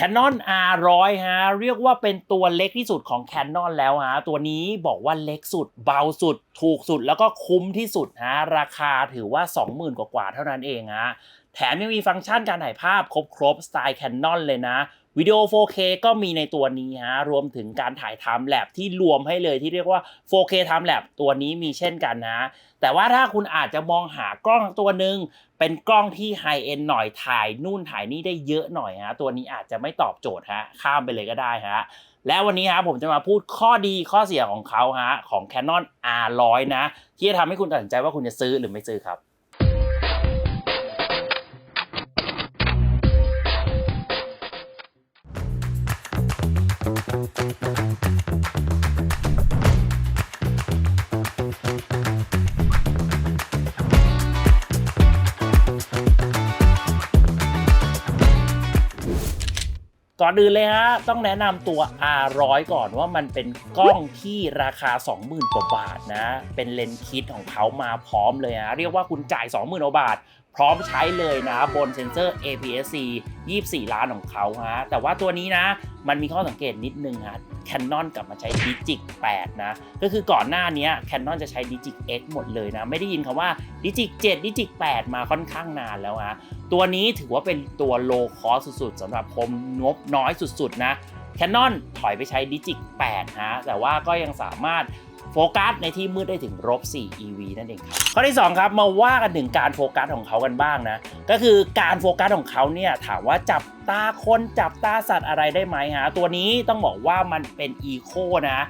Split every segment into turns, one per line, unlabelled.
Canon R100 ฮะเรียกว่าเป็นตัวเล็กที่สุดของ Canon แล้วฮะตัวนี้บอกว่าเล็กสุดเบาสุด ถูกสุดแล้วก็คุ้มที่สุดฮะราคาถือว่า 20,000 กว่าๆเท่านั้นเองฮะแถมยังมีฟังก์ชันการถ่ายภาพครบครบสไตล์ Canon เลยนะ วิดีโอ 4K ก็มีในตัวนี้ฮะรวมถึงการถ่าย Time Lapse ที่รวมให้เลยที่เรียกว่า 4K Time Lapse ตัวนี้มีเช่นกันนะแต่ว่าถ้าคุณอาจจะมองหากล้องตัวหนึ่งเป็นกล้องที่ไฮเอ็นหน่อยถ่ายนู่นถ่ายนี่ได้เยอะหน่อยฮะตัวนี้อาจจะไม่ตอบโจทย์ฮะข้ามไปเลยก็ได้ฮะและวันนี้ฮะผมจะมาพูดข้อดีข้อเสียของเขาฮะของ Canon R100 นะ ที่จะทำให้คุณตัดสินใจว่าคุณจะซื้อหรือไม่ซื้อครับ ก่อนอื่นเลยฮะต้องแนะนำตัว R100 ก่อนว่ามันเป็นกล้องที่ราคา 20,000กว่าบาทนะ เป็นเลนส์คิดของเขามาพร้อมเลยฮะเรียกว่าคุณจ่าย 20,000กว่าบาท พร้อมใช้เลยนะบนเซ็นเซอร์ APS-C 24 ล้านของเขาฮะแต่ว่าตัวนี้นะมันมีข้อสังเกตนิดนึงฮะ Canon กลับมาใช้ Digic 8 นะ ก็คือก่อนหน้านี้ Canon จะใช้ Digic X หมดเลยนะ ไม่ได้ยินคำว่า Digic 7 Digic 8 มาค่อนข้างนานแล้วฮะ ตัวนี้ถือว่าเป็นตัว low cost สุดๆสำหรับผมงบน้อยสุดๆนะ Canon ถอยไปใช้ Digic 8 ฮะ แต่ว่าก็ยังสามารถโฟกัสในที่มืดได้ถึงลบ4 EV นั่นเองครับ ข้อที่ 2 ครับ มาว่ากันถึงการโฟกัสของเขากันบ้างนะ ก็คือการโฟกัสของเขาเนี่ยถามว่าจับตาคนจับตาสัตว์อะไรได้ไหมฮะ ตัวนี้ต้องบอกว่ามันเป็นอีโคนะ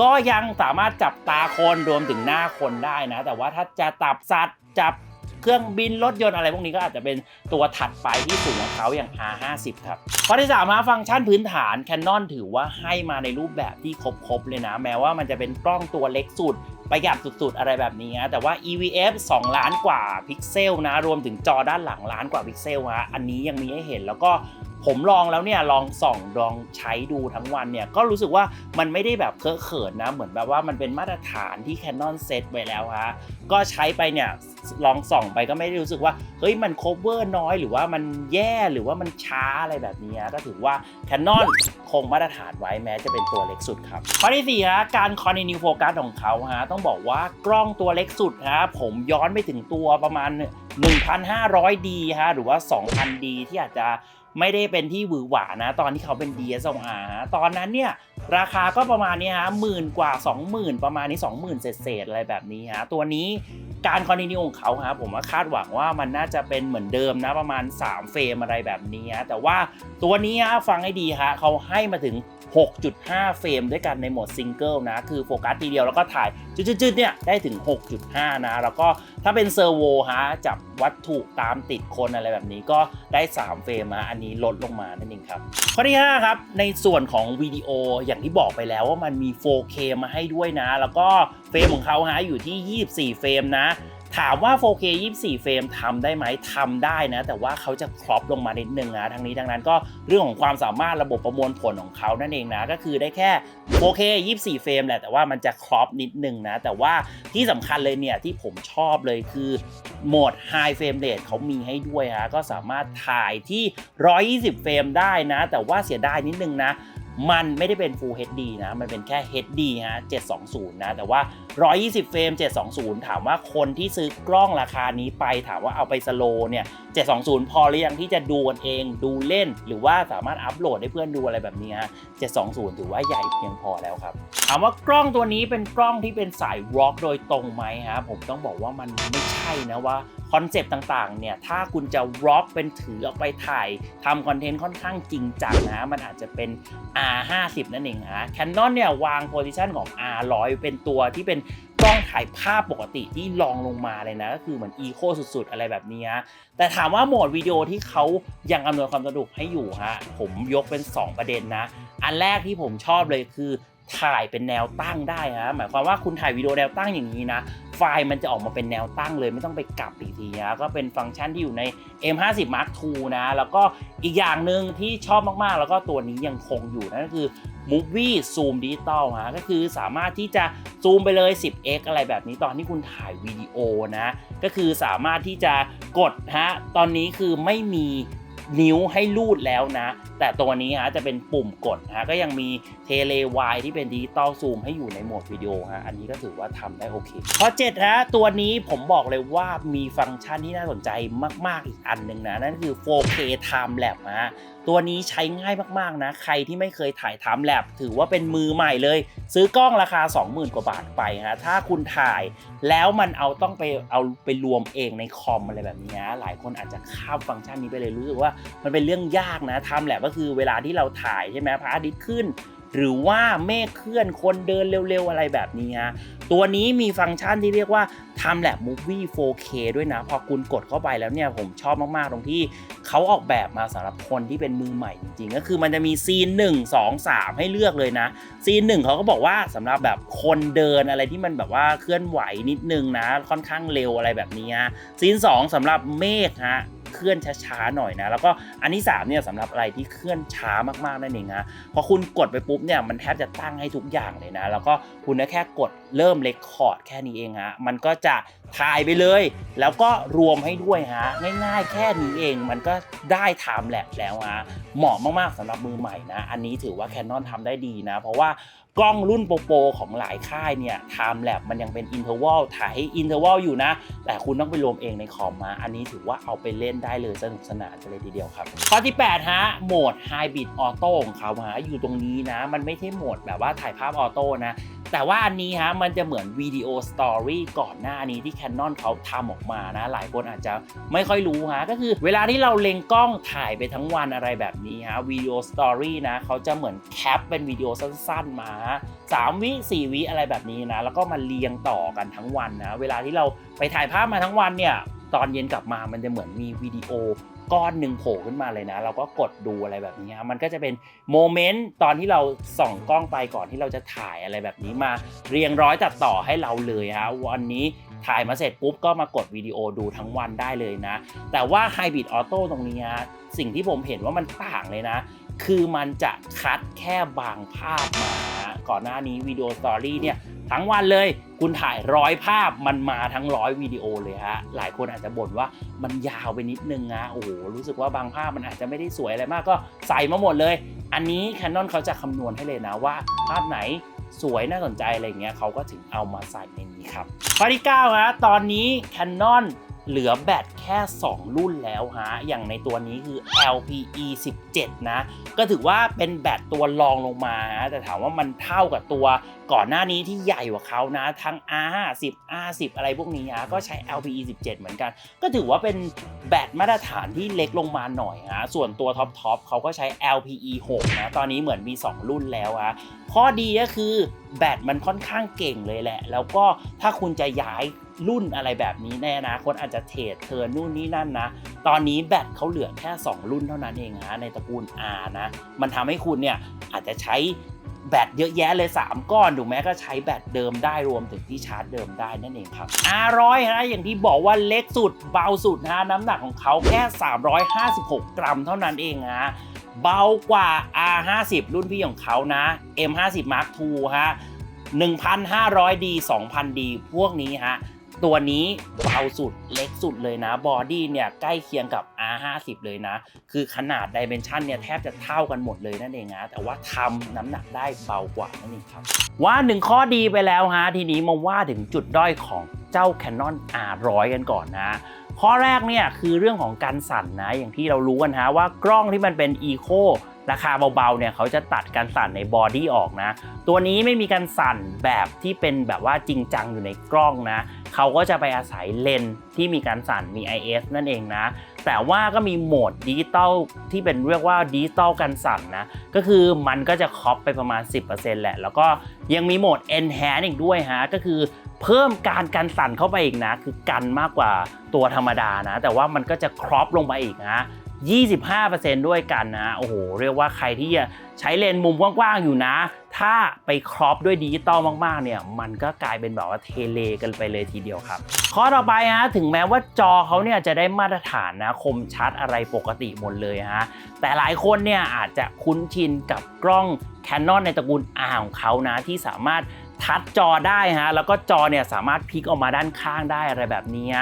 ก็ยังสามารถจับตาคนรวมถึงหน้าคนได้นะ แต่ว่าถ้าจะจับสัตว์จับ เครื่องบินรถยนต์อะไรพวกนี้ก็อาจจะเป็นตัวถัดไปที่สูงของเขาอย่าง R50 ครับข้อที่3มาฟังก์ชันพื้นฐาน Canon ถือว่าให้มาในรูปแบบที่ครบๆเลยนะ แม้ว่ามันจะเป็นกล้องตัวเล็กสุดประหยัดสุดๆ อะไรแบบนี้นะแต่ว่า EVF 2 ล้านกว่าพิกเซลนะ รวมถึงจอด้านหลังล้านกว่าพิกเซลฮะอันนี้ยังมีให้เห็นแล้วก็ ผมลองแล้วเนี่ยลองส่องลองใช้ดูทั้งวันเนี่ยก็รู้สึกว่ามันไม่ได้แบบเคอะเขินนะ เหมือนแบบว่ามันเป็นมาตรฐานที่ Canon เซตไว้แล้วฮะก็ใช้ไปเนี่ยลองส่องไปก็ไม่ได้รู้สึกว่าเฮ้ยมัน cover น้อยหรือว่ามันแย่หรือว่ามันช้าอะไรแบบนี้ก็ถือว่า Canon คงมาตรฐานไว้แม้จะเป็นตัวเล็กสุดครับข้อที่4ฮะการ continue focus ของเขาฮะต้องบอกว่ากล้องตัวเล็กสุดฮะผมย้อนไปถึงตัวประมาณ 1,500D ฮะหรือว่า 2,000D ที่อาจจะ ไม่ได้เป็นที่หวือหวานะ ตอนที่เขาเป็น DSLR ตอนนั้นเนี่ยราคาก็ประมาณนี้ฮะหมื่นกว่า 20,000 ประมาณนี้ 20,000 เศษๆอะไรแบบนี้ฮะตัวนี้การคอนติเนียของเขาฮะผมว่าคาดหวังว่ามันน่าจะเป็นเหมือนเดิมนะประมาณ 3 เฟรมอะไรแบบนี้ฮะแต่ว่าตัวนี้ฮะฟังให้ดีฮะเขาให้มาถึง 6.5 เฟรมด้วยกันในโหมดซิงเกิลนะ คือโฟกัสทีเดียวแล้วก็ถ่ายจืดๆเนี่ยได้ถึง 6.5 นะ แล้วก็ถ้าเป็นเซอร์โวฮะจับวัตถุตามติดคนอะไรแบบนี้ก็ได้ 3 เฟรมฮะอันนี้ลดลงมานั่นเองครับ ข้อที่ 5 ครับ ในส่วนของวิดีโออย่างที่บอกไปแล้วว่ามันมี 4K มาให้ด้วยนะ แล้วก็เฟรมของเขาฮะอยู่ที่ 24 เฟรมนะ ถามว่า 4K 24 เฟรมทำได้ไหมทำได้นะ แต่ว่าเขาจะครอปลงมานิดนึงนะทั้งนี้ทั้งนั้นก็เรื่องของความสามารถระบบประมวลผลของเขานั่นเองนะ ก็คือได้แค่ 4K 24 เฟรมแหละ แต่ว่ามันจะครอปนิดนึงนะ แต่ว่าที่สำคัญเลยเนี่ย ที่ผมชอบเลยคือโหมด High Frame Rate เขามีให้ด้วยฮะก็สามารถถ่ายที่ 120 เฟรมได้นะ แต่ว่าเสียดายนิดนึงนะ มันไม่ได้เป็น Full HD นะ มันเป็นแค่ HD ฮะ 720 นะ แต่ว่า 120 เฟรม 720 ถามว่าคนที่ซื้อกล้องราคานี้ไป ถามว่าเอาไปสโลว์เนี่ย 720 พอหรือยังที่จะดูกันเอง ดูเล่น หรือว่าสามารถอัปโหลดให้เพื่อนดูอะไรแบบนี้ฮะ 720 ถือว่าใหญ่เพียงพอแล้วครับ ถามว่ากล้องตัวนี้เป็นกล้องที่เป็นสายร็อกโดยตรงไหมฮะ ผมต้องบอกว่ามันไม่ใช่นะว่าคอนเซปต์ต่างๆ เนี่ย ถ้าคุณจะร็อกเป็นถือออกไปถ่ายทำคอนเทนต์ค่อนข้างจริงจังนะ มันอาจจะเป็น R50 นั่นเองฮะ Canon เนี่ยวางโพซิชันของ R100 เป็นตัวที่เป็นกล้องถ่ายภาพปกติที่ลองลงมาเลยนะ ก็คือเหมือนอีโคสุดๆ อะไรแบบนี้แต่ถามว่าโหมดวิดีโอที่เขายังอำนวยความสะดวกให้อยู่ฮะผมยกเป็น 2 ประเด็นนะ อันแรกที่ผมชอบเลยคือ ถ่ายเป็นแนวตั้งได้ฮะหมายความว่าคุณถ่ายวิดีโอแนวตั้งอย่างนี้นะไฟล์มันจะออกมาเป็นแนวตั้งเลยไม่ต้องไปกลับอีกทีนะก็เป็นฟังก์ชันที่อยู่ใน M50 Mark II นะแล้วก็อีกอย่างหนึ่งที่ชอบมากๆ แล้วก็ตัวนี้ยังคงอยู่นั่นก็คือ Movie Zoom Digital ฮะก็คือสามารถที่จะซูมไปเลย 10x อะไรแบบนี้ตอนที่คุณถ่ายวิดีโอนะก็คือสามารถที่จะกดฮะตอนนี้คือไม่มี นิ้วให้ลูดแล้วนะ แต่ตัวนี้ฮะจะเป็นปุ่มกดฮะก็ยังมีเทเลวายที่เป็นดิจิตอลซูมให้อยู่ในโหมดวิดีโอฮะอันนี้ก็ถือว่าทำได้โอเคข้อ7ฮะตัวนี้ผมบอกเลยว่ามีฟังก์ชันที่น่าสนใจมากๆอีกอันหนึ่งนะ นั่นคือ 4K Time Lapse ฮะตัวนี้ใช้ง่ายมากๆนะ ใครที่ไม่เคยถ่าย Time Lap ถือว่าเป็นมือใหม่เลย ซื้อกล้องราคา 20,000 กว่าบาทไปฮะถ้าคุณถ่ายแล้วมันเอาต้องไปเอาไปรวมเองในคอมอะไรแบบนี้นะหลายคนอาจจะข้ามฟังก์ชันนี้ไปเลยรู้สึกว่ามันเป็นเรื่องยากนะทำแหละก็คือเวลาที่เราถ่ายใช่ไหมพระอาทิตย์ขึ้น หรือว่าเมฆเคลื่อนคนเดินเร็วๆอะไรแบบนี้ฮะตัวนี้มีฟังก์ชันที่เรียกว่า Time Lapse Movie 4K ด้วยนะ พอคุณกดเข้าไปแล้วเนี่ยผมชอบมากๆ ตรงที่เขาออกแบบมาสำหรับคนที่เป็นมือใหม่จริงๆ ก็คือมันจะมีซีน 1 2 3 ให้เลือกเลยนะ ซีนหนึ่งเขาก็บอกว่าสำหรับแบบคนเดินอะไรที่มันแบบว่าเคลื่อนไหวนิดนึงนะ ค่อนข้างเร็วอะไรแบบนี้ฮะซีน 2สำหรับเมฆฮะ เคลื่อนช้าๆหน่อยนะ แล้วก็อันที่3เนี่ยสำหรับอะไรที่เคลื่อนช้ามากๆนั่นเองฮะพอคุณกดไปปุ๊บเนี่ยมันแทบจะตั้งให้ทุกอย่างเลยนะ แล้วก็คุณแค่กดเริ่มเลคคอร์ดแค่นี้เองฮะมันก็จะถ่ายไปเลย แล้วก็รวมให้ด้วยฮะง่ายๆ แค่นี้เองมันก็ได้ไทม์แลปแล้วฮะเหมาะมากๆสำหรับมือใหม่นะ อันนี้ถือว่า Canon ทำได้ดีนะ เพราะว่า กล้องรุ่นโปรโปรของหลายค่ายเนี่ย Time Lapse มันยังเป็น Interval ถ่ายให้ Interval อยู่นะ แต่คุณต้องไปรวมเองในคอมมา อันนี้ถือว่าเอาไปเล่นได้เลยสนุกสนานกันเลยทีเดียวครับ ข้อที่ 8 ฮะ โหมด Hybrid Auto ของเขาฮะอยู่ตรงนี้นะ มันไม่ใช่โหมดแบบว่าถ่ายภาพออโต้นะแต่ว่าอันนี้ฮะมันจะเหมือนวิดีโอสตอรี่ก่อนหน้านี้ที่ Canon เขาทำออกมานะ หลายคนอาจจะไม่ค่อยรู้ฮะก็คือเวลาที่เราเล็งกล้องถ่ายไปทั้งวันอะไรแบบนี้ฮะวิดีโอสตอรี่นะเขาจะเหมือนแคปเป็นวิดีโอสั้นๆมาฮะสามวิสี่วิอะไรแบบนี้นะแล้วก็มาเรียงต่อกันทั้งวันนะเวลาที่เราไปถ่ายภาพมาทั้งวันเนี่ยตอนเย็นกลับมามันจะเหมือนมีวิดีโอก้อนหนึ่งโผล่ขึ้นมาเลยนะ เราก็กดดูอะไรแบบนี้มันก็จะเป็นโมเมนต์ตอนที่เราส่องกล้องไปก่อนที่เราจะถ่ายอะไรแบบนี้มาเรียงร้อยตัดต่อให้เราเลยฮะวันนี้ถ่ายมาเสร็จปุ๊บก็มากดวิดีโอดูทั้งวันได้เลยนะ แต่ว่า Hybrid Auto ตรงนี้ฮะสิ่งที่ผมเห็นว่ามันต่างเลยนะ คือมันจะคัดแค่บางภาพมาฮะก่อนหน้านี้วิดีโอสตอรี่เนี่ยทั้งวันเลยคุณถ่ายร้อยภาพมันมาทั้งร้อยวิดีโอเลยฮะหลายคนอาจจะบ่นว่ามันยาวไปนิดนึงนะโอ้โหรู้สึกว่าบางภาพมันอาจจะไม่ได้สวยอะไรมากก็ใส่มาหมดเลย อันนี้ Canon เขาจะคำนวณให้เลยนะว่า ภาพไหนสวยน่าสนใจอะไรเงี้ยเขาก็ถึงเอามาใส่ในนี้ครับข้อที่9ฮะตอนนี้ Canon เหลือแบตแค่ 2 รุ่นแล้วฮะ อย่างในตัวนี้คือ LPE 17 นะ ก็ถือว่าเป็นแบตตัวรองลงมาฮะแต่ถามว่ามันเท่ากับตัวก่อนหน้านี้ที่ใหญ่กว่าเขานะ ทั้ง R50 R10 อะไรพวกนี้ฮะ ก็ใช้ LPE 17 เหมือนกัน ก็ถือว่าเป็นแบตมาตรฐานที่เล็กลงมาหน่อยฮะ ส่วนตัวท็อปทอปเขาก็ใช้ LPE 6 นะ ตอนนี้เหมือนมี 2 รุ่นแล้วฮะ ข้อดีก็คือแบตมันค่อนข้างเก่งเลยแหละ แล้วก็ถ้าคุณจะย้ายรุ่นอะไรแบบนี้แน่นะคนอาจจะเทรดเทิร์นนู่นนี่นั่นนะ ตอนนี้แบตเขาเหลือแค่ 2 รุ่นเท่านั้นเองฮะในตระกูล R นะ มันทำให้คุณเนี่ยอาจจะใช้แบตเยอะแยะเลย 3 ก้อนถูกไหมก็ใช้แบตเดิมได้รวมถึงที่ชาร์จเดิมได้นั่นเองครับ R100 ฮะอย่างที่บอกว่าเล็กสุดเบาสุดฮะน้ำหนักของเขาแค่ 356 กรัมเท่านั้นเองฮะ เบากว่า R50 รุ่นพี่ของเขานะ M50 Mark II ฮะ 1,500D 2,000D พวกนี้ฮะ ตัวนี้เบาสุดเล็กสุดเลยนะบอดี้เนี่ยใกล้เคียงกับ R50 เลยนะ คือขนาดดิเมนชันเนี่ยแทบจะเท่ากันหมดเลยนั่นเองนะแต่ว่าทำน้ำหนักได้เบากว่านั่นเองครับ ว่าหนึ่งข้อดีไปแล้วฮะทีนี้มาว่าถึงจุดด้อยของเจ้า Canon R100 กันก่อนนะ ข้อแรกเนี่ยคือเรื่องของการสั่นนะอย่างที่เรารู้กันฮะว่ากล้องที่มันเป็น Eco ราคาเบาๆเนี่ยเขาจะตัดการสั่นในบอดี้ออกนะ ตัวนี้ไม่มีการสั่นแบบที่เป็นแบบว่าจริงจังอยู่ในกล้องนะ เขาก็จะไปอาศัยเลนส์ที่มีการสั่นมี IS นั่นเองนะ แต่ว่าก็มีโหมดดิจิตอลที่เป็นเรียกว่าดิจิตอลกันสั่นนะ ก็คือมันก็จะครอปไปประมาณ 10%แหละ แล้วก็ยังมีโหมด Enhance อีกด้วยฮะ ก็คือ เพิ่มการกันสั่นเข้าไปอีกนะ คือกันมากกว่าตัวธรรมดานะ แต่ว่ามันก็จะครอปลงไปอีกนะ25%ด้วยกันนะโอ้โห เรียกว่าใครที่จะใช้เลนส์มุมกว้างๆอยู่นะ ถ้าไปครอปด้วยดิจิตอลมากๆ เนี่ย มันก็กลายเป็นแบบว่าเทเลกันไปเลยทีเดียวครับ ข้อต่อไปฮะ ถึงแม้ว่าจอเขาเนี่ยจะได้มาตรฐานนะคมชัดอะไรปกติหมดเลยฮะ แต่หลายคนเนี่ยอาจจะคุ้นชินกับกล้อง Canon ในตระกูล R ของเขานะที่สามารถ ทัดจอได้ฮะแล้วก็จอเนี่ยสามารถพลิกออกมาด้านข้างได้อะไรแบบนี้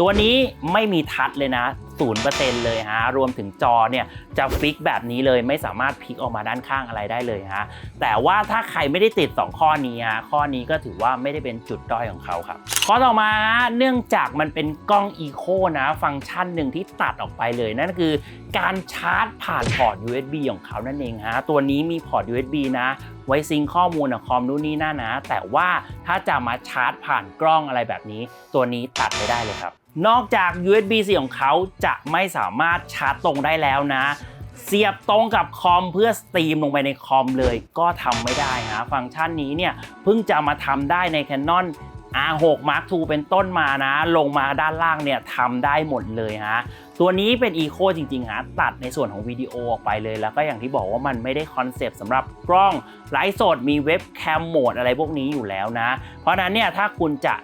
ตัวนี้ไม่มีทัชเลยนะ 0%เลยฮะ รวมถึงจอเนี่ยจะฟิกแบบนี้เลยไม่สามารถพลิกออกมาด้านข้างอะไรได้เลยฮะ แต่ว่าถ้าใครไม่ได้ติด 2 ข้อนี้ฮะ ข้อนี้ก็ถือว่าไม่ได้เป็นจุดด้อยของเขาครับ ข้อต่อมาเนื่องจากมันเป็นกล้อง Eco นะ ฟังก์ชันหนึ่งที่ตัดออกไปเลย นั่นคือการชาร์จผ่านพอร์ต USB ของเขานั่นเองฮะ ตัวนี้มีพอร์ต USB นะไว้ซิงข้อมูลคอมนู่นนี่นั่นนะ แต่ว่าถ้าจะมาชาร์จผ่านกล้องอะไรแบบนี้ ตัวนี้ตัดไม่ได้เลยครับนอกจาก USB-C ของเขาจะไม่สามารถชาร์จตรงได้แล้วนะ เสียบตรงกับคอมเพื่อสตรีมลงไปในคอมเลยก็ทำไม่ได้ฮะฟังก์ชันนี้เนี่ยเพิ่งจะมาทำได้ใน Canon R6 Mark II เป็นต้นมานะ ลงมาด้านล่างเนี่ยทำได้หมดเลยฮะ ตัวนี้เป็น Eco จริงๆฮะตัดในส่วนของวิดีโอออกไปเลย แล้วก็อย่างที่บอกว่ามันไม่ได้คอนเซปต์สำหรับกล้องไลฟ์สดมีเว็บแคมโหมดอะไรพวกนี้อยู่แล้วนะ เพราะนั้นเนี่ยถ้าคุณจะ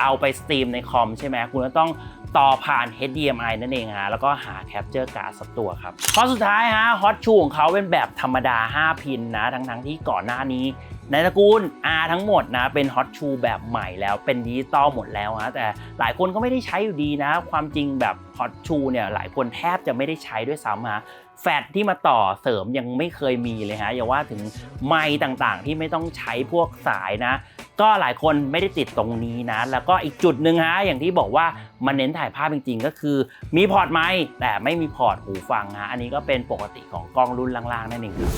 เอาไปสตรีมในคอมใช่ไหมคุณก็ต้องต่อผ่าน HDMI นั่นเองฮะแล้วก็หา Capture Card สักตัวครับข้อสุดท้ายฮะฮอตชูของเขาเป็นแบบธรรมดา 5 พินนะ ทั้งๆที่ก่อนหน้านี้ ในตระกูล R ทั้งหมดนะ เป็นฮอตชูแบบใหม่แล้วเป็นดิจิตอลหมดแล้วฮะแต่หลายคนก็ไม่ได้ใช้อยู่ดีนะ ความจริงแบบฮอตชูเนี่ยหลายคนแทบจะไม่ได้ใช้ด้วยซ้ำฮะแฟลชที่มาต่อเสริมยังไม่เคยมีเลยฮะอย่าว่าถึงไมค์ต่างๆ ที่ไม่ต้องใช้พวกสายนะ ก็หลายคนไม่ได้ติดตรงนี้นะ แล้วก็อีกจุดหนึ่งฮะอย่างที่บอกว่ามันเน้นถ่ายภาพจริงๆ ก็คือ มีพอร์ตไมค์แต่ไม่มีพอร์ตหูฟังฮะอันนี้ก็เป็นปกติของกล้องรุ่นล่างๆนั่นเองครับ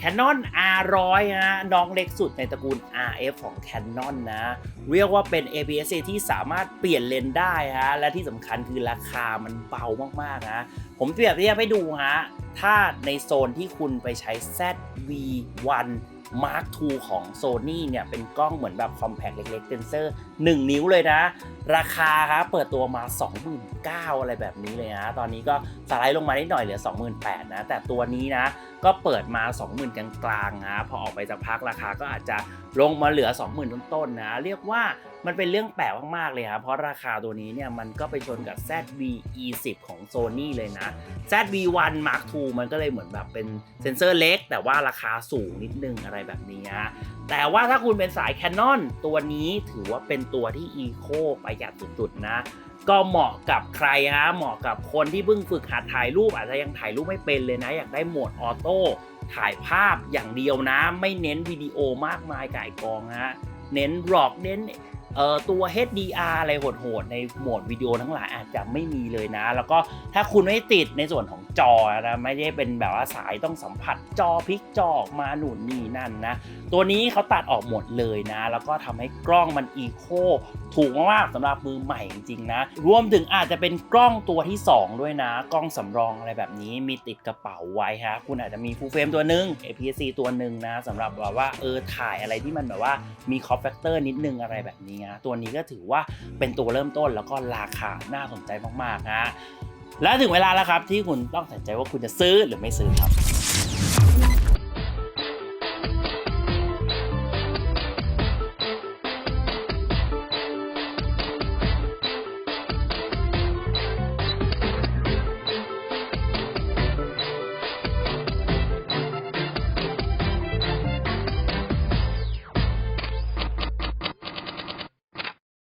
Canon R100 ฮะน้องเล็กสุดในตระกูล RF ของ Canon นะ เรียกว่าเป็น APS-C ที่สามารถเปลี่ยนเลนส์ได้ฮะและที่สำคัญคือราคามันเบามากๆนะ ผมเปรียบเทียบให้ดูฮะถ้าในโซนที่คุณไปใช้ ZV-1 Mark II ของ Sony เนี่ยเป็นกล้องเหมือนแบบ compact เล็กๆเซนเซอร์ 1 นิ้วเลยนะ ราคาครับเปิดตัวมา 29,000อะไรแบบนี้เลยนะ ตอนนี้ก็สไลด์ลงมานิดหน่อยเหลือ 28,000นะ แต่ตัวนี้นะ ก็เปิดมา 20,000 กลางๆนะ พอออกไปจากพักราคาก็อาจจะลงมาเหลือ 20,000 ต้นๆนะ เรียกว่า มันเป็นเรื่องแปลกมากๆเลยครับเพราะราคาตัวนี้เนี่ยมันก็ไปชนกับ ZV E10 ของ Sony เลยนะ ZV-1 Mark II มันก็เลยเหมือนแบบเป็นเซนเซอร์เล็ก แต่ว่าราคาสูงนิดนึงอะไรแบบนี้นะแต่ว่าถ้าคุณเป็นสาย Canon ตัวนี้ถือว่าเป็นตัวที่ Eco ประหยัดสุดๆนะก็เหมาะกับใครฮะ เหมาะกับคนที่เพิ่งฝึกหัดถ่ายรูปอาจจะยังถ่ายรูปไม่เป็นเลยนะ อยากได้โหมดออโต้ถ่ายภาพอย่างเดียวนะ ไม่เน้นวิดีโอมากมายก่ายกองฮะ เน้นหลอกเน้น เอ่อตัว HDR อะไรโหดๆในโหมดวิดีโอทั้งหลายอาจจะไม่มีเลยนะ แล้วก็ถ้าคุณไม่ติดในส่วนของจอนะไม่ได้เป็นแบบว่าสายต้องสัมผัสจอพลิกจอออกมาหนุนนี่นั่นนะ ตัวนี้เขาตัดออกหมดเลยนะ แล้วก็ทำให้กล้องมันอีโคถูกมากๆสำหรับมือใหม่จริงๆนะ รวมถึงอาจจะเป็นกล้องตัวที่ 2 ด้วยนะ กล้องสำรองอะไรแบบนี้มีติดกระเป๋าไว้ฮะคุณอาจจะมีฟูลเฟรมตัวหนึ่ง APS-C ตัวหนึ่งนะสำหรับแบบว่าเออถ่ายอะไรที่มันแบบว่ามีคอ p แฟกเตอร์นิดนึงอะไรแบบนี้นะตัวนี้ก็ถือว่าเป็นตัวเริ่มต้นแล้วก็ราคาน่าสนใจมากๆนะและถึงเวลาแล้วครับที่คุณต้องตัดใจว่าคุณจะซื้อหรือไม่ซื้อครับ